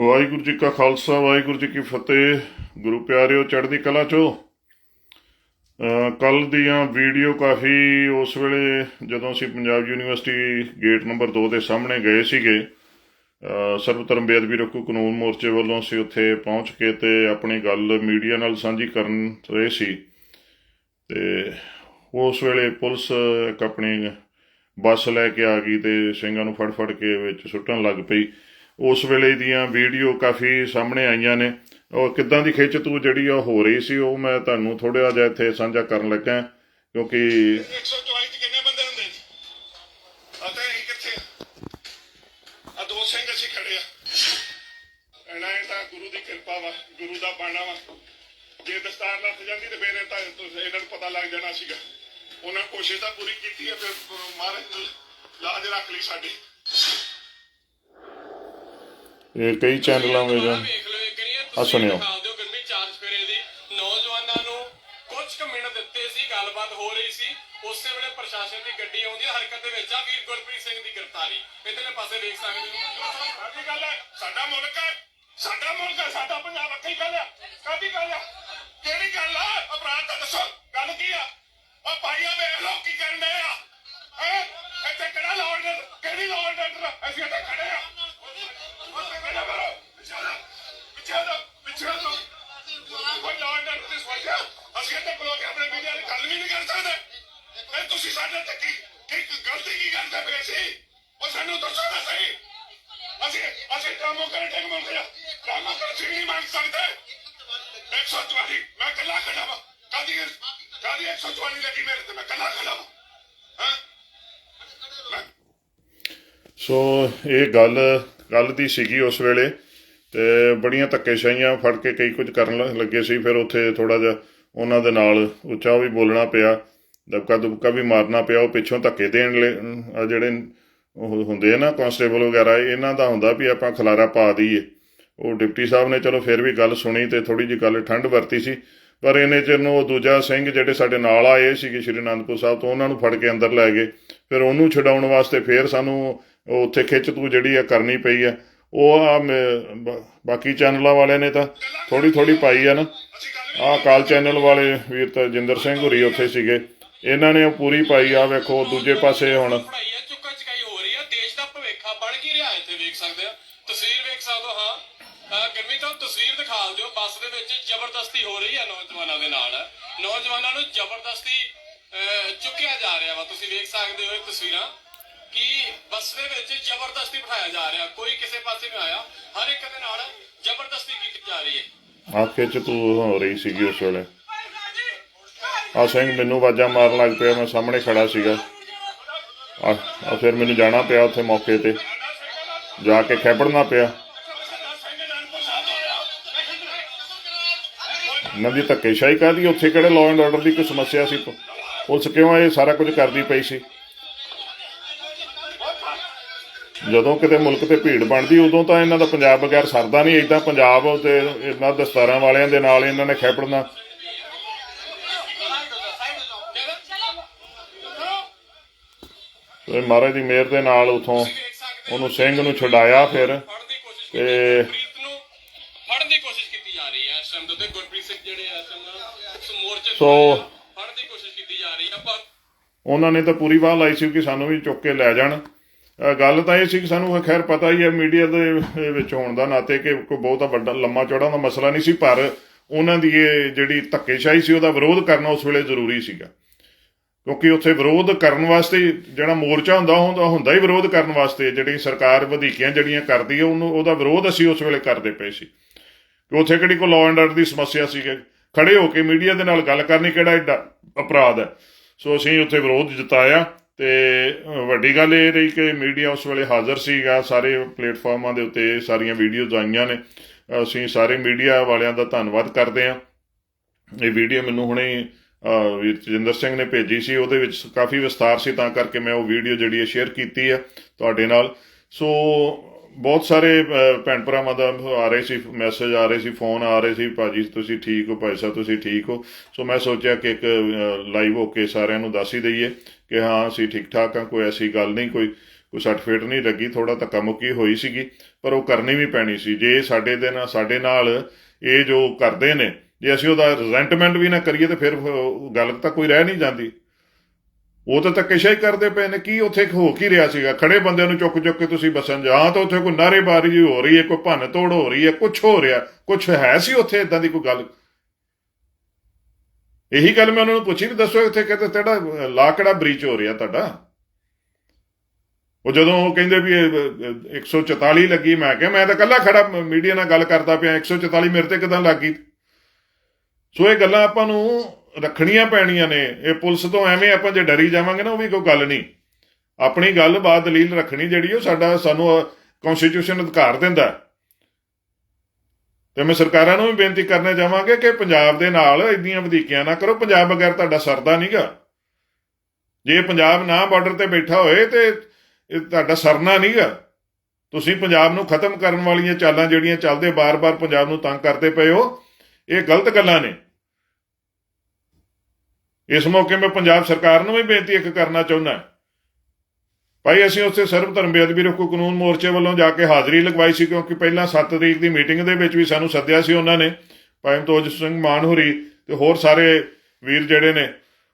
ਵਾਹਿਗੁਰੂ ਜੀ ਕਾ ਖਾਲਸਾ ਵਾਹਿਗੁਰੂ ਜੀ ਕੀ ਫਤਿਹ। ਗੁਰੂ ਪਿਆਰਿਓ ਚੜ੍ਹਦੀ ਕਲਾ ਚੋ। ਕੱਲ ਦੀਆਂ ਵੀਡੀਓ ਕਾਫੀ ਉਸ ਵੇਲੇ ਜਦੋਂ ਅਸੀਂ ਪੰਜਾਬ ਯੂਨੀਵਰਸਿਟੀ ਗੇਟ ਨੰਬਰ 2 ਦੇ ਸਾਹਮਣੇ ਗਏ ਸੀਗੇ ਅ, ਧਰਮ ਬੇਅਦਬੀ ਰੋਕੂ ਕਾਨੂੰਨ ਮੋਰਚੇ ਵੱਲੋਂ ਅਸੀਂ ਉੱਥੇ ਪਹੁੰਚ ਕੇ ਤੇ ਆਪਣੀ ਗੱਲ ਮੀਡੀਆ ਨਾਲ ਸਾਂਝੀ ਕਰਨ ਰਹੇ ਸੀ। ਤੇ ਉਸ ਵੇਲੇ ਪੁਲਿਸ ਇੱਕ ਆਪਣੀ ਬੱਸ ਲੈ ਕੇ ਆ ਗਈ ਤੇ ਸਿੰਘਾਂ ਨੂੰ ਫੜ ਫੜ ਕੇ ਵਿੱਚ ਸੁੱਟਣ ਲੱਗ ਪਈ। ਉਸ ਵੇਲੇ ਦੀਆਂ ਵੀਡੀਓ ਕਾਫੀ ਸਾਹਮਣੇ ਆਈਆਂ ਨੇ। ਉਹ ਕਿੱਦਾਂ ਦੀ ਖਿੱਚ ਤੂੰ ਜਿਹੜੀ ਆ ਹੋ ਰਹੀ ਸੀ, ਉਹ ਮੈਂ ਤੁਹਾਨੂੰ ਥੋੜਾ ਜਿਹਾ ਇੱਥੇ ਸਾਂਝਾ ਕਰਨ ਲੱਗਾ ਕਿਉਂਕਿ 144 ਚ ਕਿੰਨੇ ਬੰਦੇ ਹੁੰਦੇ ਨੇ ਅਤੇ ਅਸੀਂ ਕਿੱਥੇ ਆ? ਦੋ ਸਿੰਘ ਅਸੀਂ ਖੜੇ ਆ। ਇਹਨਾਂ ਇਹ ਤਾਂ ਗੁਰੂ ਦੀ ਕਿਰਪਾ ਵਾ, ਗੁਰੂ ਦਾ ਬਾਣਾ ਵਾ। ਜੇ ਦਸਤਾਰ ਲੱਥ ਜਾਂਦੀ ਤੇ ਫਿਰ ਤਾਂ ਇਹਨਾਂ ਨੂੰ ਪਤਾ ਲੱਗ ਜਾਣਾ ਸੀਗਾ। ਉਹਨਾਂ ਨੇ ਕੋਸ਼ਿਸ਼ ਤਾਂ ਪੂਰੀ ਕੀਤੀ ਹੈ ਫਿਰ ਮਹਾਰਾਜ ਲਾਜ ਰੱਖ ਲਈ ਸਾਡੀ। ਇਹ ਕਈ ਚੈਨਲਾਂ ਵਿੱਚ ਵੇਖ ਲਓ ਇੱਕ ਨਹੀਂ ਆਹ ਸੁਣਿਓ। ਦਿਖਾ ਦਿਓ ਗਰਮੀ ਚਾਰਜ ਫੇਰੇ ਦੀ। ਨੌਜਵਾਨਾਂ ਨੂੰ ਕੁਝ ਕੁ ਮਿੰਟ ਦਿੱਤੇ ਸੀ ਗੱਲਬਾਤ ਹੋ ਰਹੀ ਸੀ। ਉਸੇ ਵੇਲੇ ਪ੍ਰਸ਼ਾਸਨ ਦੀ ਗੱਡੀ ਆਉਂਦੀ ਹੈ, ਹਰਕਤ ਦੇ ਵਿੱਚ ਆ ਵੀਰ ਗੁਰਪ੍ਰੀਤ ਸਿੰਘ ਦੀ ਗ੍ਰਿਫਤਾਰੀ। ਇਧਰਲੇ ਪਾਸੇ ਵੇਖ ਸਕਦੇ ਹੋ। ਕਾਦੀ ਗੱਲ ਹੈ? ਸਾਡਾ ਮੁਲਕ ਹੈ। ਸਾਡਾ ਮੁਲਕ ਹੈ ਸਾਡਾ ਪੰਜਾਬ ਅੱਖੀ ਗੱਲ ਹੈ ਕਾਦੀ ਗੱਲ ਹੈ ਕਿਹੜੀ ਗੱਲ ਆ? ਅਪਰਾਧ ਤਾਂ ਦੱਸੋ। ਗੱਲ ਕੀ ਆ? ਆ ਭਾਈਆ ਵੇਖ ਲੋ ਕੀ ਕਰਨ ਦੇ ਆ। ਹੈ? ਇੱਥੇ ਕਿਹੜਾ ਲਾਅ ਆਰਡਰ ਕਿਹੜੀ ਲਾਅ ਆਰਡਰ ਅਸੀਂ ਇੱਥੇ ਖੜੇ ਆ। ਸੀ ਉਹ ਸਾਨੂੰ ਦੱਸੋ ਨਾ ਸਹੀ ਅਸੀਂ ਅਸੀਂ ਕਾਮੋ ਕਰ ਟੈਕ ਮੰਗਦੇ ਆ ਕਾਮੋ ਕਰ ਸੀ ਨਹੀਂ ਮੰਗ ਸਕਦੇ 144 ਮੈਂ ਕੱਲਾ ਖੜਾ ਵਾ ਸੋ ਇਹ ਗੱਲ ਗੱਲ ਦੀ ਸੀਗੀ ਉਸ ਵੇਲੇ ਤੇ ਬੜੀਆਂ ਧੱਕੇਸ਼ਾਹੀਆਂ ਫੜ ਕੇ ਕਈ ਕੁਝ ਕਰਨ ਲੱਗੇ ਸੀ। ਫਿਰ ਉੱਥੇ ਥੋੜਾ ਜਿਹਾ ਉਹਨਾਂ ਦੇ ਨਾਲ ਉੱਚਾ ਵੀ ਬੋਲਣਾ ਪਿਆ, ਦਬਕਾ ਦੁਬਕਾ ਵੀ ਮਾਰਨਾ ਪਿਆ, ਉਹ ਪਿੱਛੋਂ ਧੱਕੇ ਦੇਣ ਲੈ ਆ ਜਿਹੜੇ ਉਹ ਹੁੰਦੇ ਆ ਨਾ ਕਾਂਸਟੇਬਲ ਵਗੈਰਾ, ਇਹਨਾਂ ਦਾ ਹੁੰਦਾ ਵੀ ਆਪਾਂ ਖਲਾਰਾ ਪਾ ਦਈਏ। ਉਹ ਡਿਪਟੀ ਸਾਹਿਬ ਨੇ ਚਲੋ ਫਿਰ ਵੀ ਗੱਲ ਸੁਣੀ ਤੇ ਥੋੜੀ ਜਿਹੀ ਗੱਲ ਠੰਡ ਵਰਤੀ ਸੀ, ਪਰ ਇਹਨੇ ਚਿਰ ਨੂੰ ਉਹ ਦੂਜਾ ਸਿੰਘ ਜਿਹੜੇ ਸਾਡੇ ਨਾਲ ਆਏ ਸੀਗੇ ਸ਼੍ਰੀ ਅਨੰਦਪੁਰ ਸਾਹਿਬ ਤੋਂ, ਉਹਨਾਂ ਨੂੰ ਫੜ ਕੇ ਅੰਦਰ ਲੈ ਗਏ। ਫਿਰ ਉਹਨੂੰ ਛਡਾਉਣ ਵਾਸਤੇ ਫਿਰ ਸਾਨੂੰ ਉਹ ਉੱਥੇ ਖਿੱਚ ਤੂ ਜਿਹੜੀ ਆ ਕਰਨੀ ਪਈ ਆ। ਉਹ ਆ ਬਾਕੀ ਚੈਨਲਾਂ ਵਾਲਿਆਂ ਨੇ ਤਾਂ ਥੋੜੀ ਥੋੜੀ ਪਾਈ ਆ ਨਾ। ਆ ਕਾਲ ਚੈਨਲ ਵਾਲੇ ਵੀਰ ਤਜਿੰਦਰ ਸਿੰਘ ਹੁਰੀ ਉੱਥੇ ਸੀਗੇ। ਇਹਨਾਂ ਨੇ ਪੂਰੀ ਪਾਈ ਆ, ਵੇਖੋ, ਦੂਜੇ ਪਾਸੇ ਹੁਣ। ਚੁੱਕਾ ਚਕਾਈ ਹੋ ਰਹੀ ਹੈ ਦੇਸ਼ ਦਾ ਭਵਿੱਖਾ ਬਣ ਕੀ ਰਿਹਾ ਇੱਥੇ, ਵੇਖ ਸਕਦੇ ਆ। ਤਸਵੀਰ ਵੇਖ ਸਕਦੇ ਹੋ, ਹਾਂ। ਗਰਮੀ ਤੋਂ ਤਸਵੀਰ ਦਿਖਾ ਦਿਓ। ਬੱਸ ਦੇ ਵਿੱਚ ਜ਼ਬਰਦਸਤੀ ਹੋ ਰਹੀ ਆ ਨੌਜਵਾਨਾਂ ਦੇ ਨਾਲ। ਨੌਜਵਾਨਾਂ ਨੂੰ ਜ਼ਬਰਦਸਤੀ ਚੁੱਕਿਆ ਜਾ ਰਿਹਾ ਵਾ। ਤੁਸੀਂ ਵੇਖ ਸਕਦੇ ਹੋ ਇਹ ਤਸਵੀਰਾਂ। ਕਿ ਬੱਸ ਵਿੱਚ ਜ਼ਬਰਦਸਤੀ ਬਿਠਾਇਆ ਜਾ ਰਿਹਾ। ਕੋਈ ਕਿਸੇ ਪਾਸੇ ਨਹੀਂ ਆਇਆ। ਹਰ ਇੱਕ ਦੇ ਨਾਲ ਜ਼ਬਰਦਸਤੀ ਕੀਤੀ ਜਾ ਰਹੀ ਹੈ। ਆ ਖਿੱਚ ਤੂ ਹੋ ਰਹੀ ਸੀਗੀ ਉਸ ਵੇਲੇ। ਆ ਸਿੰਘ ਮੈਨੂੰ ਆਵਾਜ਼ਾਂ ਮਾਰਨ ਲੱਗ ਪਿਆ। ਮੈਂ ਸਾਹਮਣੇ ਖੜਾ ਸੀਗਾ। ਆ ਫਿਰ ਮੈਨੂੰ ਜਾਣਾ ਪਿਆ ਉੱਥੇ ਮੌਕੇ ਤੇ। ਜਾ ਕੇ ਖੈਬੜਨਾ ਪਿਆ। ਸਾਡਾ ਦੀ ਧੱਕੇਸ਼ਾਹੀ ਕਾਹਦੀ? ਉੱਥੇ ਕਿਹੜੇ ਲਾਅ ਐਂਡ ਆਰਡਰ ਦੀ ਕੋਈ ਸਮੱਸਿਆ ਸੀ? ਪੁਲਿਸ ਕਿਉਂ ਇਹ ਸਾਰਾ ਕੁਝ ਕਰਦੀ ਪਈ ਸੀ। ਜਦੋਂ ਕਿਤੇ ਮੁਲਕ ਤੇ ਭੀੜ ਬਣਦੀ ਉਦੋਂ ਤਾਂ ਇਹਨਾਂ ਦਾ ਪੰਜਾਬ ਬਗੈਰ ਸਰਦਾ ਨਹੀਂ। ਇਦਾਂ ਪੰਜਾਬ ਤੇ ਇਹਨਾਂ ਦਸਤਾਰਾਂ ਵਾਲਿਆਂ ਦੇ ਨਾਲ ਇਹਨਾਂ ਨੇ ਖੈਪੜਨਾ ਤੇ ਮਹਾਰਾਜ ਦੀ ਮਿਹਰ ਦੇ ਨਾਲ ਉਥੋਂ ਉਹਨੂੰ ਸਿੰਘ ਨੂੰ ਛਡਾਇਆ ਫਿਰ। ਤੇ- ਫੜਨ ਦੀ ਕੋਸ਼ਿਸ਼ ਕੀਤੀ ਜਾ ਰਹੀ ਹੈ ਗੁਰਪ੍ਰੀਤ ਸਿੰਘ ਜਿਹੜੇ ਆ ਸੋ- ਆਏ ਆ, ਫੜਨ ਦੀ ਕੋਸ਼ਿਸ਼ ਕੀਤੀ ਜਾ ਰਹੀ ਹੈ। ਪਰ ਉਹਨਾਂ ਨੇ ਤਾਂ ਪੂਰੀ ਬਾਹ ਲਾਈ ਸੀ ਕਿ ਸਾਨੂੰ ਵੀ ਚੁੱਕ ਕੇ ਲੈ ਜਾਣ। ਗੱਲ ਤਾਂ ਇਹ ਸੀ ਕਿ ਸਾਨੂੰ ਖੈਰ ਪਤਾ ਹੀ ਹੈ ਮੀਡੀਆ ਦੇ ਵਿੱਚ ਹੋਣ ਦਾ ਨਾਤੇ ਕਿ ਕੋਈ ਬਹੁਤਾ ਵੱਡਾ ਲੰਮਾ ਚੌੜਾ ਦਾ ਮਸਲਾ ਨਹੀਂ ਸੀ, ਪਰ ਉਹਨਾਂ ਦੀ ਇਹ ਜਿਹੜੀ ਧੱਕੇਸ਼ਾਹੀ ਸੀ, ਉਹਦਾ ਵਿਰੋਧ ਕਰਨਾ ਉਸ ਵੇਲੇ ਜ਼ਰੂਰੀ ਸੀਗਾ। ਕਿਉਂਕਿ ਉੱਥੇ ਵਿਰੋਧ ਕਰਨ ਵਾਸਤੇ ਜਿਹੜਾ ਮੋਰਚਾ ਹੁੰਦਾ ਹੁੰਦਾ ਹੁੰਦਾ ਹੀ ਵਿਰੋਧ ਕਰਨ ਵਾਸਤੇ, ਜਿਹੜੀ ਸਰਕਾਰ ਵਧੀਕੀਆਂ ਜਿਹੜੀਆਂ ਕਰਦੀ ਹੈ, ਉਹਨੂੰ ਉਹਦਾ ਵਿਰੋਧ ਅਸੀਂ ਉਸ ਵੇਲੇ ਕਰਦੇ ਪਏ ਸੀ। ਕਿ ਉੱਥੇ ਕਿਹੜੀ ਕੋਈ ਲਾਅ ਐਂਡ ਆਰਡਰ ਦੀ ਸਮੱਸਿਆ ਸੀ ਖੜੇ ਹੋ ਕੇ ਮੀਡੀਆ ਦੇ ਨਾਲ ਗੱਲ ਕਰਨੀ ਕਿਹੜਾ ਏਡਾ ਅਪਰਾਧ ਹੈ? ਸੋ ਅਸੀਂ ਉੱਥੇ ਵਿਰੋਧ ਜਤਾਇਆ। ਤੇ ਵੱਡੀ ਗੱਲ ਇਹ ਰਹੀ ਕਿ ਮੀਡੀਆ ਉਸ ਵੇਲੇ ਹਾਜ਼ਰ ਸੀਗਾ, ਸਾਰੇ ਪਲੇਟਫਾਰਮਾਂ ਦੇ ਉੱਤੇ ਸਾਰੀਆਂ ਵੀਡੀਓਜ਼ ਆਈਆਂ ਨੇ। ਅਸੀਂ ਸਾਰੇ ਮੀਡੀਆ ਵਾਲਿਆਂ ਦਾ ਧੰਨਵਾਦ ਕਰਦੇ ਹਾਂ। ਇਹ ਵੀਡੀਓ ਮੈਨੂੰ ਹੁਣੇ ਵੀਰ ਤਜਿੰਦਰ ਸਿੰਘ ਨੇ ਭੇਜੀ ਸੀ, ਉਹਦੇ ਵਿੱਚ ਕਾਫੀ ਵਿਸਤਾਰ ਸੀ, ਤਾਂ ਕਰਕੇ ਮੈਂ ਉਹ ਵੀਡੀਓ ਜਿਹੜੀ ਹੈ ਸ਼ੇਅਰ ਕੀਤੀ ਹੈ ਤੁਹਾਡੇ ਨਾਲ। ਸੋ ਬਹੁਤ ਸਾਰੇ ਭੈਣ ਭਰਾਵਾਂ ਦਾ ਆ ਰਹੇ ਸੀ ਮੈਸੇਜ ਆ ਰਹੇ ਸੀ ਫੋਨ ਆ ਰਹੇ ਸੀ, ਭਾਜੀ, ਤੁਸੀਂ ਠੀਕ ਹੋ? ਭਾਈ ਸਾਹਿਬ, ਤੁਸੀਂ ਠੀਕ ਹੋ? ਸੋ ਮੈਂ ਸੋਚਿਆ ਕਿ ਇੱਕ ਲਾਈਵ ਹੋ ਕੇ ਸਾਰਿਆਂ ਨੂੰ ਦੱਸ ਹੀ ਦਈਏ ਕਿ ਹਾਂ, ਅਸੀਂ ਠੀਕ ਠਾਕ ਹਾਂ, ਕੋਈ ਐਸੀ ਗੱਲ ਨਹੀਂ, ਕੋਈ ਕੋਈ ਸਰਟੀਫਿਕੇਟ ਨਹੀਂ ਲੱਗੀ ਥੋੜਾ ਧੱਕਾ ਮੁੱਕੀ ਹੋਈ ਸੀਗੀ, ਪਰ ਉਹ ਕਰਨੀ ਵੀ ਪੈਣੀ ਸੀ। ਜੇ ਸਾਡੇ ਦੇ ਨਾਲ, ਸਾਡੇ ਨਾਲ ਇਹ ਜੋ ਕਰਦੇ ਨੇ, ਜੇ ਅਸੀਂ ਉਹਦਾ ਰਿਜ਼ੈਂਟਮੈਂਟ ਵੀ ਨਾ ਕਰੀਏ ਤੇ ਫਿਰ ਗੱਲ ਤਾਂ ਕੋਈ ਰਹਿ ਨਹੀਂ ਜਾਂਦੀ। ਉਹ ਤਾਂ ਧੱਕੇਸ਼ਾਹੀ ਕਰਦੇ ਪਏ ਨੇ ਕੀ ਉੱਥੇ ਹੋ ਕੀ ਰਿਹਾ ਸੀਗਾ? ਖੜੇ ਬੰਦਿਆਂ ਨੂੰ ਚੁੱਕ ਚੁੱਕ ਕੇ ਤੁਸੀਂ ਬਸਣ ਜਾਂ ਤਾਂ ਉੱਥੇ ਕੋਈ ਨਾਰੇਬਾਜ਼ੀ ਹੋ ਰਹੀ ਹੈ ਕੋਈ ਭੰਨ ਤੋੜ ਹੋ ਰਹੀ ਹੈ ਕੁਝ ਹੋ ਰਿਹਾ ਕੁਝ ਹੈ ਸੀ ਉੱਥੇ ਇਦਾਂ ਦੀ ਕੋਈ ਗੱਲ? ਇਹੀ ਗੱਲ ਮੈਂ ਉਹਨਾਂ ਨੂੰ ਪੁੱਛੀ ਵੀ ਦੱਸੋ ਇੱਥੇ ਕਹਿੰਦੇ ਤੇੜਾ ਲਾਕੜਾ ਕਿਹੜਾ ਬ੍ਰੀਚ ਹੋ ਰਿਹਾ ਤੁਹਾਡਾ? ਉਹ ਜਦੋਂ ਉਹ ਕਹਿੰਦੇ ਵੀ ਇਹ, ਅਹ, 144 ਲੱਗੀ ਮੈਂ ਕਿਹਾ ਮੈਂ ਤਾਂ ਕੱਲਾ ਖੜਾ ਮੀਡੀਆ ਨਾਲ ਗੱਲ ਕਰਦਾ ਪਿਆ 144 ਮੇਰੇ ਤੇ ਕਿਦਾਂ ਲੱਗੀ ਸੋ ਇਹ ਗੱਲਾਂ ਆਪਾਂ ਨੂੰ ਰੱਖਣੀਆਂ ਪੈਣੀਆਂ ਨੇ, ਇਹ ਪੁਲਿਸ ਤੋਂ ਐਵੇਂ ਆਪਾਂ ਜੇ ਡਰੀ ਜਾਵਾਂਗੇ ਨਾ, ਉਹ ਵੀ ਕੋਈ ਗੱਲ ਨਹੀਂ। ਆਪਣੀ ਗੱਲ ਬਾਤ ਦਲੀਲ ਰੱਖਣੀ ਜਿਹੜੀ, ਉਹ ਸਾਡਾ, ਸਾਨੂੰ ਕਨਸਟੀਟਿਊਸ਼ਨ ਅਧਿਕਾਰ ਦਿੰਦਾ ਤੇ ਮੈਂ ਸਰਕਾਰਾਂ ਨੂੰ ਵੀ ਬੇਨਤੀ ਕਰਨਾ ਚਾਹਾਂਗੇ ਕਿ ਪੰਜਾਬ ਦੇ ਨਾਲ ਇੰਨੀਆਂ ਵਧੀਕੀਆਂ ਨਾ ਕਰੋ। ਪੰਜਾਬ ਬਗੈਰ ਤੁਹਾਡਾ ਸਰਦਾ ਨਹੀਂਗਾ। ਜੇ ਪੰਜਾਬ ਨਾ ਬਾਰਡਰ ਤੇ ਬੈਠਾ ਹੋਏ ਤੇ ਇਹ ਤੁਹਾਡਾ ਸਰਨਾ ਨਹੀਂਗਾ। ਤੁਸੀਂ ਪੰਜਾਬ ਨੂੰ ਖਤਮ ਕਰਨ ਵਾਲੀਆਂ ਚਾਲਾਂ ਜਿਹੜੀਆਂ ਚੱਲਦੇ, ਬਾਰ-ਬਾਰ ਪੰਜਾਬ ਨੂੰ ਤੰਗ ਕਰਦੇ ਪਏ ਹੋ, ਇਹ ਗਲਤ ਗੱਲਾਂ ਨੇ। ਇਸ ਮੌਕੇ ਮੈਂ ਪੰਜਾਬ ਸਰਕਾਰ ਨੂੰ ਵੀ ਬੇਨਤੀ ਇੱਕ ਕਰਨਾ ਚਾਹੁੰਦਾ ਭਾਈ, ਅਸੀਂ ਉੱਥੇ ਸਰਬ ਧਰਮ ਬੇਅਦਬੀ ਰੋਕੂ ਕਾਨੂੰਨ ਮੋਰਚੇ ਵੱਲੋਂ ਜਾ ਕੇ ਹਾਜ਼ਰੀ ਲਗਵਾਈ ਸੀ ਕਿਉਂਕਿ ਪਹਿਲਾਂ 7 ਤਰੀਕ ਦੀ ਮੀਟਿੰਗ ਦੇ ਵਿੱਚ ਵੀ ਸਾਨੂੰ ਸੱਦਿਆ ਸੀ ਉਹਨਾਂ ਨੇ, ਭਾਈ ਤੋਜ ਸਿੰਘ ਮਾਨ ਹੋਰੀ ਤੇ ਹੋਰ ਸਾਰੇ ਵੀਰ ਜਿਹੜੇ ਨੇ,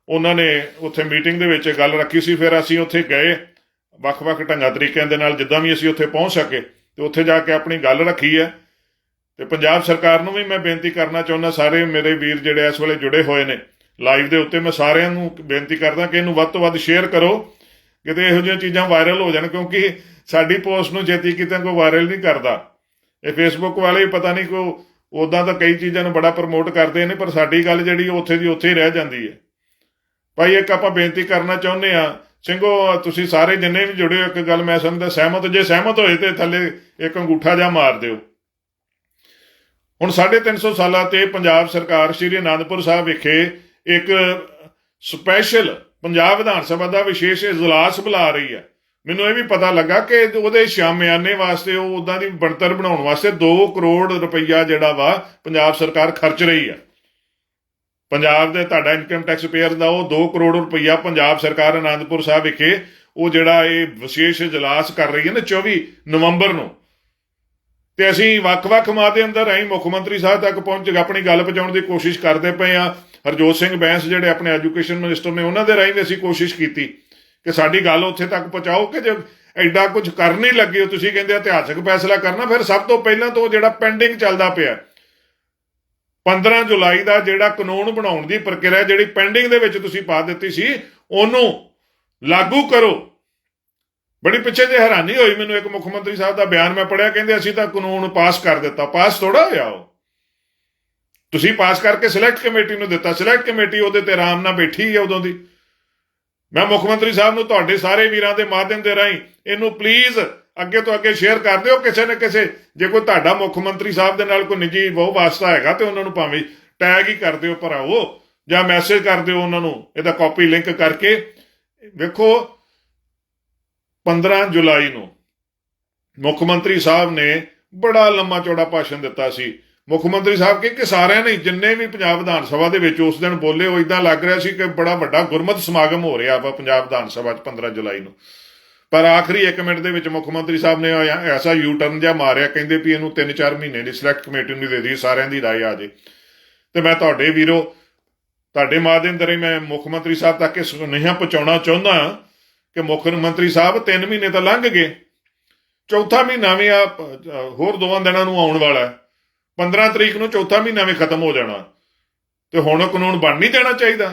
ਉਹਨਾਂ ਨੇ ਉੱਥੇ ਮੀਟਿੰਗ ਦੇ ਵਿੱਚ ਗੱਲ ਰੱਖੀ ਸੀ। ਫਿਰ ਅਸੀਂ ਉੱਥੇ ਗਏ, ਵੱਖ-ਵੱਖ ਢੰਗਾਂ ਤਰੀਕਿਆਂ ਦੇ ਨਾਲ ਜਿੱਦਾਂ ਵੀ ਅਸੀਂ ਉੱਥੇ ਪਹੁੰਚ ਸਕੇ ਤੇ ਉੱਥੇ ਜਾ ਕੇ ਆਪਣੀ ਗੱਲ ਰੱਖੀ ਹੈ। ਤੇ ਪੰਜਾਬ ਸਰਕਾਰ ਨੂੰ ਵੀ ਮੈਂ ਬੇਨਤੀ ਕਰਨਾ ਚਾਹੁੰਦਾ, ਸਾਰੇ ਮੇਰੇ ਵੀਰ ਜਿਹੜੇ ਇਸ ਵੇਲੇ ਜੁੜੇ ਹੋਏ ਨੇ ਲਾਈਵ ਦੇ ਉੱਤੇ ਮੈਂ ਸਾਰਿਆਂ ਨੂੰ ਬੇਨਤੀ ਕਰਦਾ ਕਿ ਇਹਨੂੰ ਵੱਧ ਤੋਂ ਵੱਧ ਸ਼ੇਅਰ ਕਰੋ, ਕਿਤੇ ਇਹੋ ਜਿਹੀਆਂ ਚੀਜ਼ਾਂ ਵਾਇਰਲ ਹੋ ਜਾਣ, ਕਿਉਂਕਿ ਸਾਡੀ ਪੋਸਟ ਨੂੰ ਛੇਤੀ ਕਿਤੇ ਕੋਈ ਵਾਇਰਲ ਨਹੀਂ ਕਰਦਾ। ਇਹ ਫੇਸਬੁੱਕ ਵਾਲੇ ਹੀ ਪਤਾ ਨਹੀਂ ਕੋ ਉਦਾਂ ਤਾਂ ਕਈ ਚੀਜ਼ਾਂ ਨੂੰ ਬੜਾ ਪ੍ਰਮੋਟ ਕਰਦੇ ਨੇ, ਪਰ ਸਾਡੀ ਗੱਲ ਜਿਹੜੀ ਉੱਥੇ ਦੀ ਉੱਥੇ ਹੀ ਰਹਿ ਜਾਂਦੀ ਹੈ। ਭਾਈ, ਇੱਕ ਆਪਾਂ ਬੇਨਤੀ ਕਰਨਾ ਚਾਹੁੰਦੇ ਆ ਸਿੰਘੋ, ਤੁਸੀਂ ਸਾਰੇ ਜਿੰਨੇ ਵੀ ਜੁੜੇ ਹੋ, ਇੱਕ ਗੱਲ ਮੈਂ ਸਮਝਦਾ, ਸਹਿਮਤ, ਜੇ ਸਹਿਮਤ ਹੋਏ ਤੇ ਥੱਲੇ ਇੱਕ ਅੰਗੂਠਾ ਜਾਂ ਮਾਰ ਦਿਓ। ਹੁਣ 350 ਸਾਲਾਂ ਤੇ ਪੰਜਾਬ ਸਰਕਾਰ ਸ਼੍ਰੀ ਅਨੰਦਪੁਰ ਸਾਹਿਬ ਵਿਖੇ ਇੱਕ ਸਪੈਸ਼ਲ ਪੰਜਾਬ ਵਿਧਾਨ ਸਭਾ ਦਾ ਵਿਸ਼ੇਸ਼ ਇਜਲਾਸ ਬੁਲਾ ਰਹੀ ਹੈ। ਮੈਨੂੰ ਇਹ ਵੀ ਪਤਾ ਲੱਗਾ ਕਿ ਉਹਦੇ ਸ਼ਾਮਿਆਨੇ ਵਾਸਤੇ ਉਹ ਉਦਾਂ ਦੀ ਬਣਤਰ ਬਣਾਉਣ ਵਾਸਤੇ 2 ਕਰੋੜ ਰੁਪਈਆ ਜਿਹੜਾ ਵਾ ਪੰਜਾਬ ਸਰਕਾਰ ਖਰਚ ਰਹੀ ਹੈ। ਪੰਜਾਬ ਦੇ ਤੁਹਾਡਾ ਇਨਕਮ ਟੈਕਸ ਪੇਅਰ ਦਾ ਉਹ 2 ਕਰੋੜ ਰੁਪਈਆ ਪੰਜਾਬ ਸਰਕਾਰ ਆਨੰਦਪੁਰ ਸਾਹਿਬ ਵਿਖੇ ਉਹ ਜਿਹੜਾ ਇਹ ਵਿਸ਼ੇਸ਼ ਇਜਲਾਸ ਕਰ ਰਹੀ ਹੈ ਨਾ 24 ਨਵੰਬਰ ਨੂੰ। ਤੇ ਅਸੀਂ ਵੱਖ-ਵੱਖ ਮਾਧਿਅਮ ਦੇ ਰਾਹੀਂ ਮੁੱਖ ਮੰਤਰੀ ਸਾਹਿਬ ਤੱਕ ਪਹੁੰਚ ਕੇ ਆਪਣੀ ਗੱਲ ਪਹੁੰਚਾਉਣ ਦੀ ਕੋਸ਼ਿਸ਼ ਕਰਦੇ ਪਏ ਆ ਹਰਜੋਤ ਸਿੰਘ ਬੈਂਸ ਜਿਹੜੇ ਆਪਣੇ ਐਜੂਕੇਸ਼ਨ ਮਿਨਿਸਟਰ ਨੇ, ਉਹਨਾਂ ਦੇ ਰਾਹੀਂ ਵੀ ਅਸੀਂ ਕੋਸ਼ਿਸ਼ ਕੀਤੀ ਕਿ ਸਾਡੀ ਗੱਲ ਉੱਥੇ ਤੱਕ ਪਹੁੰਚਾਓ ਕਿ ਜੇ ਐਡਾ ਕੁਝ ਕਰਨ ਹੀ ਲੱਗੇ ਹੋ, ਤੁਸੀਂ ਕਹਿੰਦੇ ਇਤਿਹਾਸਕ ਫੈਸਲਾ ਕਰਨਾ, ਫਿਰ ਸਭ ਤੋਂ ਪਹਿਲਾਂ ਤੋਂ ਜਿਹੜਾ ਪੈਂਡਿੰਗ ਚੱਲਦਾ ਪਿਆ। 15 ਜੁਲਾਈ ਦਾ ਜਿਹੜਾ ਕਾਨੂੰਨ ਬਣਾਉਣ ਦੀ ਪ੍ਰਕਿਰਿਆ ਜਿਹੜੀ ਪੈਂਡਿੰਗ ਦੇ ਵਿੱਚ ਤੁਸੀਂ ਪਾ ਦਿੱਤੀ ਸੀ, ਉਹਨੂੰ ਲਾਗੂ ਕਰੋ। ਬੜੀ ਪਿੱਛੇ ਜੇ ਹੈਰਾਨੀ ਹੋਈ ਮੈਨੂੰ ਇੱਕ ਮੁੱਖ ਮੰਤਰੀ ਸਾਹਿਬ ਦਾ ਬਿਆਨ ਮੈਂ ਪੜਿਆ ਕਹਿੰਦੇ ਅਸੀਂ ਤਾਂ ਕਾਨੂੰਨ ਪਾਸ ਕਰ ਦਿੱਤਾ। ਪਾਸ ਥੋੜਾ ਹੋਇਆ ਉਹ। ਤੁਸੀਂ ਪਾਸ ਕਰਕੇ ਸਿਲੈਕਟ ਕਮੇਟੀ ਨੂੰ ਦਿੱਤਾ। ਸਿਲੈਕਟ ਕਮੇਟੀ ਉਹਦੇ ਤੇ ਆਰਾਮ ਨਾਲ ਬੈਠੀ ਹੈ ਉਦੋਂ ਦੀ। ਮੈਂ ਮੁੱਖ ਮੰਤਰੀ ਸਾਹਿਬ ਨੂੰ ਤੁਹਾਡੇ ਸਾਰੇ ਵੀਰਾਂ ਦੇ ਮਾਧਿਅਮ ਦੇ ਰਾਹੀਂ ਇਹਨੂੰ ਪਲੀਜ਼ ਅੱਗੇ ਤੋਂ ਅੱਗੇ ਸ਼ੇਅਰ ਕਰ ਦਿਓ। ਕਿਸੇ ਨਾ ਕਿਸੇ, ਜੇ ਕੋਈ ਤੁਹਾਡਾ ਮੁੱਖ ਮੰਤਰੀ ਸਾਹਿਬ ਦੇ ਨਾਲ ਕੋਈ ਨਿੱਜੀ ਬਹੁ ਵਾਸਤਾ ਹੈਗਾ ਤੇ ਉਹਨਾਂ ਨੂੰ ਭਾਵੇਂ ਟੈਗ ਹੀ ਕਰ ਦਿਓ ਭਰਾਓ ਜਾਂ ਮੈਸੇਜ ਕਰ ਦਿਓ ਉਹਨਾਂ ਨੂੰ। ਇਹਦਾ ਕਾਪੀ ਲਿੰਕ ਕਰਕੇ। ਵੇਖੋ 15 ਜੁਲਾਈ ਨੂੰ ਮੁੱਖ ਮੰਤਰੀ ਸਾਹਿਬ ਨੇ ਬੜਾ ਲੰਮਾ ਚੌੜਾ ਭਾਸ਼ਣ ਦਿੱਤਾ ਸੀ। ਮੁੱਖ ਮੰਤਰੀ ਸਾਹਿਬ ਕਿ ਸਾਰਿਆਂ ਨੇ ਜਿੰਨੇ ਵੀ ਪੰਜਾਬ ਵਿਧਾਨ ਸਭਾ ਦੇ ਵਿੱਚ ਉਸ ਦਿਨ ਬੋਲੇ, ਉਹ ਇਦਾਂ ਲੱਗ ਰਿਹਾ ਸੀ ਕਿ ਬੜਾ ਵੱਡਾ ਗੁਰਮਤ ਸਮਾਗਮ ਹੋ ਰਿਹਾ ਵਾ ਪੰਜਾਬ ਵਿਧਾਨ ਸਭਾ 'ਚ 15 ਜੁਲਾਈ ਨੂੰ। ਪਰ ਆਖਰੀ 1 ਮਿੰਟ ਦੇ ਵਿੱਚ ਮੁੱਖ ਮੰਤਰੀ ਸਾਹਿਬ ਨੇ ਐ- ਐਸਾ ਯੂ ਟਰਨ ਜਿਹਾ ਮਾਰਿਆ, ਕਹਿੰਦੇ ਵੀ ਇਹਨੂੰ 3-4 ਮਹੀਨੇ ਦੀ ਸਿਲੈਕਟ ਕਮੇਟੀ ਨੂੰ ਦੇ ਦਈਏ, ਸਾਰਿਆਂ ਦੀ ਰਾਏ ਆ ਜੇ। ਤੇ ਮੈਂ ਤੁਹਾਡੇ ਵੀਰੋ, ਤੁਹਾਡੇ ਮਾਧਿਅਮ ਦਰੇ ਮੈਂ ਮੁੱਖ ਮੰਤਰੀ ਸਾਹਿਬ ਤੱਕ ਇਹ ਸੁਨੇਹਾ ਪਹੁੰਚਾਉਣਾ ਚਾਹੁੰਦਾ ਹਾਂ ਕਿ ਮੁੱਖ ਮੰਤਰੀ ਸਾਹਿਬ 3 ਮਹੀਨੇ ਤਾਂ ਲੰਘ ਗਏ। ਚੌਥਾ ਮਹੀਨਾ ਵੀ ਆ, ਹੋਰ ਦੋਵਾਂ ਦਿਨਾਂ ਨੂੰ ਆਉਣ ਵਾਲਾ ਹੈ। 15 ਤਰੀਕ ਨੂੰ ਚੌਥਾ ਮਹੀਨਾ ਵੀ ਖਤਮ ਹੋ ਜਾਣਾ। ਤੇ ਹੁਣ ਕਾਨੂੰਨ ਬਣ ਨਹੀਂ ਦੇਣਾ ਚਾਹੀਦਾ।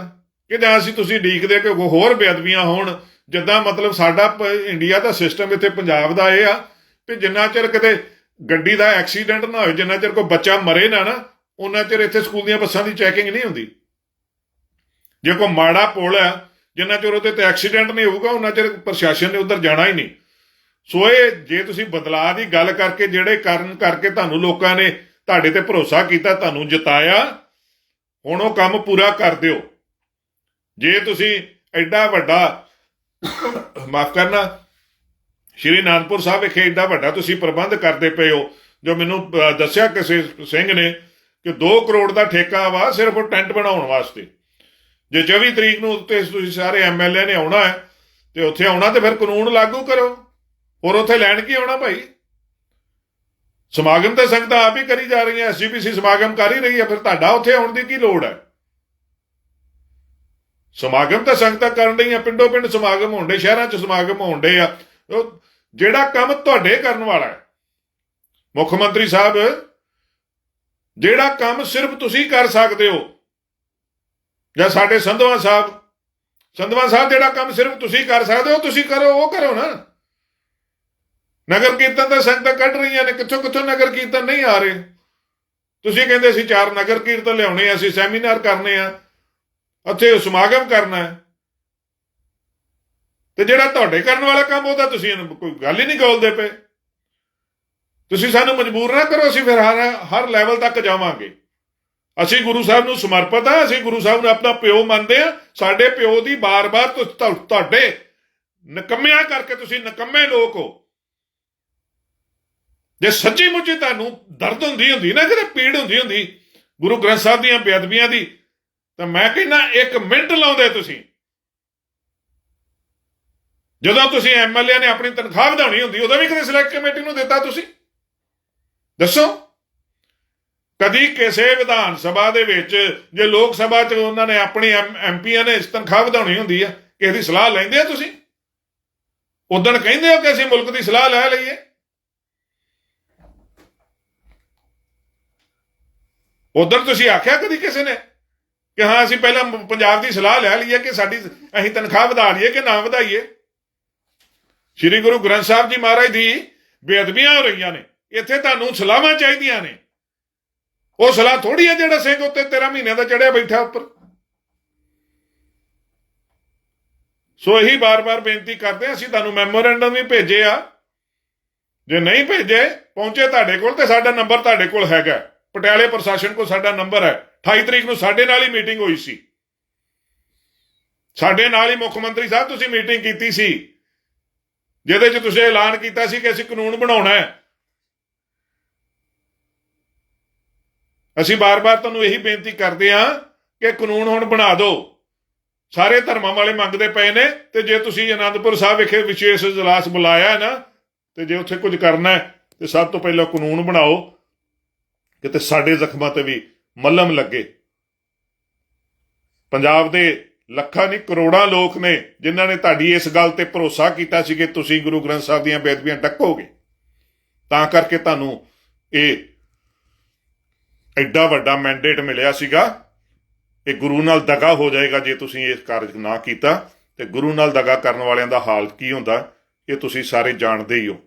ਕਿ ਜਾਂ ਅਸੀਂ ਤੁਸੀਂ ਡੀਕਦੇ ਕਿ ਹੋਰ ਬੇਅਦਬੀਆਂ ਹੋਣ। ਜਿੱਦਾਂ ਮਤਲਬ ਸਾਡਾ ਇੰਡੀਆ ਦਾ ਸਿਸਟਮ ਇੱਥੇ ਪੰਜਾਬ ਦਾ ਇਹ ਆ ਕਿ ਜਿੰਨਾ ਚਿਰ ਕਿਤੇ ਗੱਡੀ ਦਾ ਐਕਸੀਡੈਂਟ ਨਾ ਹੋਏ ਜਿੰਨਾ ਚਿਰ ਕੋਈ ਬੱਚਾ ਮਰੇ ਨਾ ਨਾ ਉਹਨਾਂ ਚਿਰ ਇੱਥੇ ਸਕੂਲ ਦੀਆਂ ਬੱਸਾਂ ਦੀ ਚੈਕਿੰਗ ਨਹੀਂ ਹੁੰਦੀ। ਜੇ ਕੋਈ ਮਾੜਾ ਪੁਲ ਆ ਜਿੰਨਾ ਚਿਰ ਉਹਦੇ ਤੇ ਐਕਸੀਡੈਂਟ ਨਹੀਂ ਹੋਊਗਾ, ਉਹਨਾਂ ਚਿਰ ਪ੍ਰਸ਼ਾਸਨ ਨੇ ਉਧਰ ਜਾਣਾ ਹੀ ਨਹੀਂ। ਸੋ ਇਹ ਜੇ ਤੁਸੀਂ ਬਦਲਾਅ ਦੀ ਗੱਲ ਕਰਕੇ, ਜਿਹੜੇ ਕਾਰਨ ਕਰਕੇ ਤੁਹਾਨੂੰ ਲੋਕਾਂ ਨੇ ਤੁਹਾਡੇ ਤੇ ਭਰੋਸਾ ਕੀਤਾ, ਤੁਹਾਨੂੰ ਜਿਤਾਇਆ, ਹੁਣ ਉਹ ਕੰਮ ਪੂਰਾ ਕਰ ਦਿਓ। ਜੇ ਤੁਸੀਂ ਐਡਾ ਵੱਡਾ, ਮਾਫ ਕਰਨਾ, ਸ਼੍ਰੀ ਨਾਨਪੁਰ ਸਾਹਿਬ ਵਿਖੇ ਐਡਾ ਵੱਡਾ ਤੁਸੀਂ ਪ੍ਰਬੰਧ ਕਰਦੇ ਪਏ ਹੋ, ਜੋ ਮੈਨੂੰ ਦੱਸਿਆ ਕਿਸੇ ਸਿੰਘ ਨੇ ਕਿ 2 ਕਰੋੜ ਦਾ ਠੇਕਾ ਵਾ, ਸਿਰਫ ਟੈਂਟ ਬਣਾਉਣ ਵਾਸਤੇ। ਜੇ 24 ਤਰੀਕ ਨੂੰ ਉੱਤੇ ਤੁਸੀਂ ਸਾਰੇ ਐਮਐਲਏ ਨੇ ਆਉਣਾ ਹੈ, ਤੇ ਉੱਥੇ ਆਉਣਾ ਤੇ ਫਿਰ ਕਾਨੂੰਨ ਲਾਗੂ ਕਰੋ ਹੋਰ ਉੱਥੇ ਲੈਣ ਕੀ ਆਉਣਾ ਭਾਈ? ਸਮਾਗਮ ਤਾਂ ਸੰਗਤਾਂ ਆਪ ਹੀ ਕਰੀ ਜਾ ਰਹੀਆਂ ਐਸਜੀਪੀਸੀ ਸਮਾਗਮ ਕਰ ਹੀ ਰਹੀ ਹੈ, ਫਿਰ ਤੁਹਾਡਾ ਉੱਥੇ ਆਉਣ ਦੀ ਕੀ ਲੋੜ ਹੈ? ਸਮਾਗਮ ਤਾਂ ਸੰਗਤਾਂ ਕਰਨ ਰਹੀਆਂ ਪਿੰਡੋ ਪਿੰਡ ਸਮਾਗਮ ਹੋਣਦੇ ਸ਼ਹਿਰਾਂ 'ਚ ਸਮਾਗਮ ਹੋਣਦੇ ਆ। ਜਿਹੜਾ ਕੰਮ ਤੁਹਾਡੇ ਕਰਨ ਵਾਲਾ ਹੈ, ਮੁੱਖ ਮੰਤਰੀ ਸਾਹਿਬ, ਜਿਹੜਾ ਕੰਮ ਸਿਰਫ ਤੁਸੀਂ ਕਰ ਸਕਦੇ ਹੋ ਜਾਂ ਸਾਡੇ ਸੰਧਵਾ ਸਾਹਿਬ। ਸੰਧਵਾ ਸਾਹਿਬ ਜਿਹੜਾ ਕੰਮ ਸਿਰਫ ਤੁਸੀਂ ਕਰ ਸਕਦੇ ਹੋ, ਤੁਸੀਂ ਕਰੋ, ਉਹ ਕਰੋ ਨਾ। ਨਗਰ ਕੀਰਤਨ ਤਾਂ ਸੰਗਤਾਂ ਕੱਢ ਰਹੀਆਂ ਨੇ, ਕਿੱਥੋਂ ਕਿੱਥੋਂ ਨਗਰ ਕੀਰਤਨ ਨਹੀਂ ਆ ਰਹੇ? ਤੁਸੀਂ ਕਹਿੰਦੇ ਸੀ ਚਾਰ ਨਗਰ ਕੀਰਤਨ ਲਿਆਉਣੇ ਆ, ਅਸੀਂ ਸੈਮੀਨਾਰ ਕਰਨੇ ਆ, ਉੱਥੇ ਸਮਾਗਮ ਕਰਨਾ ਹੈ। ਤੇ ਜਿਹੜਾ ਤੁਹਾਡੇ ਕਰਨ ਵਾਲਾ ਕੰਮ ਉਹਦਾ ਤੁਸੀਂ ਕੋਈ ਗੱਲ ਹੀ ਨਹੀਂ ਗੋਲਦੇ ਪਏ। ਤੁਸੀਂ ਸਾਨੂੰ ਮਜਬੂਰ ਨਾ ਕਰੋ, ਅਸੀਂ ਫਿਰ ਹਰ ਹਰ ਲੈਵਲ ਤੱਕ ਜਾਵਾਂਗੇ। ਅਸੀਂ ਗੁਰੂ ਸਾਹਿਬ ਨੂੰ ਸਮਰਪਿਤ ਆ ਅਸੀਂ ਗੁਰੂ ਸਾਹਿਬ ਨੂੰ ਆਪਣਾ ਪਿਓ ਮੰਨਦੇ ਆ ਸਾਡੇ ਪਿਓ ਦੀ ਬਾਰ-ਬਾਰ ਤੁਹਾਡੇ ਨਕੰਮਿਆਂ ਕਰਕੇ ਤੁਸੀਂ ਨਕੰਮੇ ਲੋਕ ਹੋ। ਜੇ ਸੱਚੀ ਮੁੱਚੀ ਤੁਹਾਨੂੰ ਦਰਦ ਹੁੰਦੀ ਹੁੰਦੀ ਨਾ, ਕਿਤੇ ਪੀੜ ਹੁੰਦੀ ਹੁੰਦੀ, ਗੁਰੂ ਗ੍ਰੰਥ ਸਾਹਿਬ ਦੀਆਂ ਬੇਅਦਬੀਆਂ ਦੀ, ਤਾਂ ਮੈਂ ਕਹਿੰਦਾ ਇੱਕ ਮਿੰਟ ਲਾਉਂਦੇ ਤੁਸੀਂ। ਜਦੋਂ ਤੁਸੀਂ ਐਮਐਲਏ ਨੇ ਆਪਣੀ ਤਨਖਾਹ ਵਧਾਉਣੀ ਹੁੰਦੀ, ਉਦੋਂ ਵੀ ਕਦੇ ਸਿਲੈਕਟ ਕਮੇਟੀ ਨੂੰ ਦਿੱਤਾ ਤੁਸੀਂ? ਦੱਸੋ। ਕਦੀ ਕਿਸੇ ਵਿਧਾਨ ਸਭਾ ਦੇ ਵਿੱਚ, ਜੇ ਲੋਕ ਸਭਾ 'ਚ ਉਹਨਾਂ ਨੇ ਆਪਣੀ ਐਮਪੀਆਂ ਨੇ ਤਨਖਾਹ ਵਧਾਉਣੀ ਹੁੰਦੀ ਆ, ਕਿਸੇ ਦੀ ਸਲਾਹ ਲੈਂਦੇ ਆ ਤੁਸੀਂ? ਉਦੋਂ ਕਹਿੰਦੇ ਹੋ ਕਿ ਅਸੀਂ ਮੁਲਕ ਦੀ ਸਲਾਹ ਲੈ ਲਈਏ? ਉਧਰ ਤੁਸੀਂ ਆਖਿਆ ਕਦੀ ਕਿਸੇ ਨੇ ਕਿ ਹਾਂ, ਅਸੀਂ ਪਹਿਲਾਂ ਪੰਜਾਬ ਦੀ ਸਲਾਹ ਲੈ ਲਈਏ ਕਿ ਸਾਡੀ ਅਸੀਂ ਤਨਖਾਹ ਵਧਾ ਲਈਏ ਕਿ ਨਾ ਵਧਾਈਏ? ਸ੍ਰੀ ਗੁਰੂ ਗ੍ਰੰਥ ਸਾਹਿਬ ਜੀ ਮਹਾਰਾਜ ਦੀ ਬੇਅਦਬੀਆਂ ਹੋ ਰਹੀਆਂ ਨੇ। ਇੱਥੇ ਤੁਹਾਨੂੰ ਸਲਾਹਾਂ ਚਾਹੀਦੀਆਂ ਨੇ। ਉਹ ਸਲਾਹ ਥੋੜੀ ਹੈ ਜਿਹੜਾ ਸਿੰਘ ਉੱਤੇ 13 ਮਹੀਨਿਆਂ ਦਾ ਚੜਿਆ ਬੈਠਾ ਉੱਪਰ। ਸੋ ਇਹੀ ਬਾਰ-ਬਾਰ ਬੇਨਤੀ ਕਰਦੇ ਹਾਂ, ਅਸੀਂ ਤੁਹਾਨੂੰ ਮੈਮੋਰੈਂਡਮ ਵੀ ਭੇਜੇ ਆ। ਜੇ ਨਹੀਂ ਭੇਜੇ, ਪਹੁੰਚੇ ਤੁਹਾਡੇ ਕੋਲ ਤੇ ਸਾਡਾ ਨੰਬਰ ਤੁਹਾਡੇ ਕੋਲ ਹੈਗਾ। ਪਟਿਆਲੇ ਪ੍ਰਸ਼ਾਸਨ ਕੋਲ ਸਾਡਾ ਨੰਬਰ ਹੈ। 28 ਤਰੀਕ ਨੂੰ ਸਾਡੇ ਨਾਲ ਹੀ ਮੀਟਿੰਗ ਹੋਈ ਸੀ। ਸਾਡੇ ਨਾਲ ਹੀ ਮੁੱਖ ਮੰਤਰੀ ਸਾਹਿਬ, ਤੁਸੀਂ ਮੀਟਿੰਗ ਕੀਤੀ ਸੀ। ਜਿਹਦੇ 'ਚ ਤੁਸੀਂ ਐਲਾਨ ਕੀਤਾ ਸੀ ਕਿ ਅਸੀਂ ਕਾਨੂੰਨ ਬਣਾਉਣਾ ਹੈ। ਅਸੀਂ ਬਾਰ-ਬਾਰ ਤੁਹਾਨੂੰ ਇਹੀ ਬੇਨਤੀ ਕਰਦੇ ਹਾਂ ਕਿ ਕਾਨੂੰਨ ਹੁਣ ਬਣਾ ਦਿਓ। ਸਾਰੇ ਧਰਮਾਂ ਵਾਲੇ ਮੰਗਦੇ ਪਏ ਨੇ ਤੇ ਜੇ ਤੁਸੀਂ ਅਨੰਦਪੁਰ ਸਾਹਿਬ ਵਿਖੇ ਵਿਸ਼ੇਸ਼ ਇਜਲਾਸ ਬੁਲਾਇਆ ਹੈ ਨਾ, ਤੇ ਜੇ ਉੱਥੇ ਕੁਝ ਕਰਨਾ ਹੈ, ਤੇ ਸਭ ਤੋਂ ਪਹਿਲਾਂ ਕਾਨੂੰਨ ਬਣਾਓ, ਕਿਤੇ ਸਾਡੇ ਜ਼ਖਮਾਂ ਤੇ ਵੀ ਮੱਲਮ ਲੱਗੇ। ਪੰਜਾਬ ਦੇ ਲੱਖਾਂ ਨਹੀਂ, ਕਰੋੜਾਂ ਲੋਕ ਨੇ ਜਿਨ੍ਹਾਂ ਨੇ ਤੁਹਾਡੀ ਇਸ ਗੱਲ ਤੇ ਭਰੋਸਾ ਕੀਤਾ ਸੀ ਕਿ ਤੁਸੀਂ ਗੁਰੂ ਗ੍ਰੰਥ ਸਾਹਿਬ ਦੀਆਂ ਬੇਦਬੀਆਂ ਡੱਕੋਗੇ। ਤਾਂ ਕਰਕੇ ਤੁਹਾਨੂੰ ਇਹ ਐਡਾ ਵੱਡਾ ਮੈਂਡੇਟ ਮਿਲਿਆ ਸੀਗਾ, ਇਹ ਗੁਰੂ ਨਾਲ ਦਗਾ ਹੋ ਜਾਏਗਾ ਜੇ ਤੁਸੀਂ ਇਹ ਕਾਰਜ ਨਾ ਕੀਤਾ, ਤੇ ਗੁਰੂ ਨਾਲ ਦਗਾ ਕਰਨ ਵਾਲਿਆਂ ਦਾ ਹਾਲ ਕੀ ਹੁੰਦਾ, ਇਹ ਤੁਸੀਂ ਸਾਰੇ ਜਾਣਦੇ ਹੀ ਹੋ।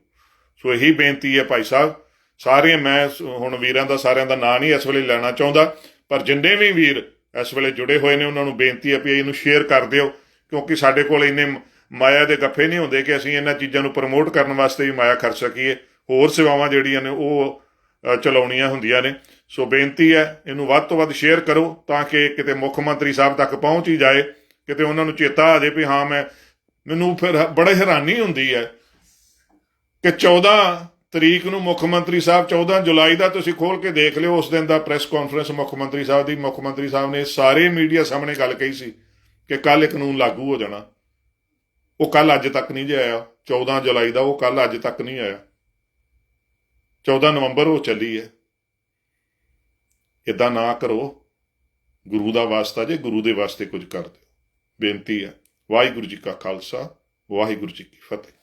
ਸੋ ਇਹੀ ਬੇਨਤੀ ਹੈ ਭਾਈ ਸਾਹਿਬ ਸਾਰੇ ਮੈਂ ਹੁਣ ਵੀਰਾਂ ਦਾ, ਸਾਰਿਆਂ ਦਾ ਨਾਂ ਨਹੀਂ ਇਸ ਵੇਲੇ ਲੈਣਾ ਚਾਹੁੰਦਾ, ਪਰ ਜਿੰਨੇ ਵੀ ਵੀਰ ਇਸ ਵੇਲੇ ਜੁੜੇ ਹੋਏ ਨੇ, ਉਹਨਾਂ ਨੂੰ ਬੇਨਤੀ ਹੈ ਵੀ ਇਹਨੂੰ ਸ਼ੇਅਰ ਕਰ ਦਿਓ, ਕਿਉਂਕਿ ਸਾਡੇ ਕੋਲ ਇੰਨੇ ਮਾਇਆ ਦੇ ਗੱਫੇ ਨਹੀਂ ਹੁੰਦੇ ਕਿ ਅਸੀਂ ਇਹਨਾਂ ਚੀਜ਼ਾਂ ਨੂੰ ਪ੍ਰਮੋਟ ਕਰਨ ਵਾਸਤੇ ਵੀ ਮਾਇਆ ਖਰਚ ਸਕੀਏ। ਹੋਰ ਸੇਵਾਵਾਂ ਜਿਹੜੀਆਂ ਨੇ ਉਹ ਚਲਾਉਣੀਆਂ ਹੁੰਦੀਆਂ ਨੇ। ਸੋ ਬੇਨਤੀ ਹੈ, ਇਹਨੂੰ ਵੱਧ ਤੋਂ ਵੱਧ ਸ਼ੇਅਰ ਕਰੋ ਤਾਂ ਕਿ ਕਿਤੇ ਮੁੱਖ ਮੰਤਰੀ ਸਾਹਿਬ ਤੱਕ ਪਹੁੰਚ ਹੀ ਜਾਏ, ਕਿਤੇ ਉਹਨਾਂ ਨੂੰ ਚੇਤਾ ਆ ਜਾਏ ਵੀ ਹਾਂ, ਮੈਂ ਮੈਨੂੰ ਫਿਰ ਹ- ਬੜੇ ਹੈਰਾਨੀ ਹੁੰਦੀ ਹੈ ਕਿ 14 ਤਰੀਕ ਨੂੰ ਮੁੱਖ ਮੰਤਰੀ ਸਾਹਿਬ 14 ਜੁਲਾਈ ਦਾ ਤੁਸੀਂ ਖੋਲ ਕੇ ਦੇਖ ਲਿਓ, ਉਸ ਦਿਨ ਦਾ ਪ੍ਰੈਸ ਕਾਨਫਰੰਸ ਮੁੱਖ ਮੰਤਰੀ ਸਾਹਿਬ ਦੀ, ਮੁੱਖ ਮੰਤਰੀ ਸਾਹਿਬ ਨੇ ਸਾਰੇ ਮੀਡੀਆ ਸਾਹਮਣੇ ਗੱਲ ਕਹੀ ਸੀ ਕਿ ਕੱਲ ਇਹ ਕਾਨੂੰਨ ਲਾਗੂ ਹੋ ਜਾਣਾ। ਉਹ ਕੱਲ ਅੱਜ ਤੱਕ ਨਹੀਂ ਜੇ ਆਇਆ 14 ਜੁਲਾਈ ਦਾ ਉਹ ਕੱਲ ਅੱਜ ਤੱਕ ਨਹੀਂ ਆਇਆ। 14 ਨਵੰਬਰ ਉਹ ਚੱਲੀ ਹੈ। ਇਦਾਂ ਨਾ ਕਰੋ। ਗੁਰੂ ਦਾ ਵਾਸਤਾ ਜੇ ਗੁਰੂ ਦੇ ਵਾਸਤੇ ਕੁਝ ਕਰ ਦਿਓ ਬੇਨਤੀ ਹੈ। ਵਾਹਿਗੁਰੂ ਜੀ ਕਾ ਖਾਲਸਾ, ਵਾਹਿਗੁਰੂ ਜੀ ਕੀ ਫਤਿਹ।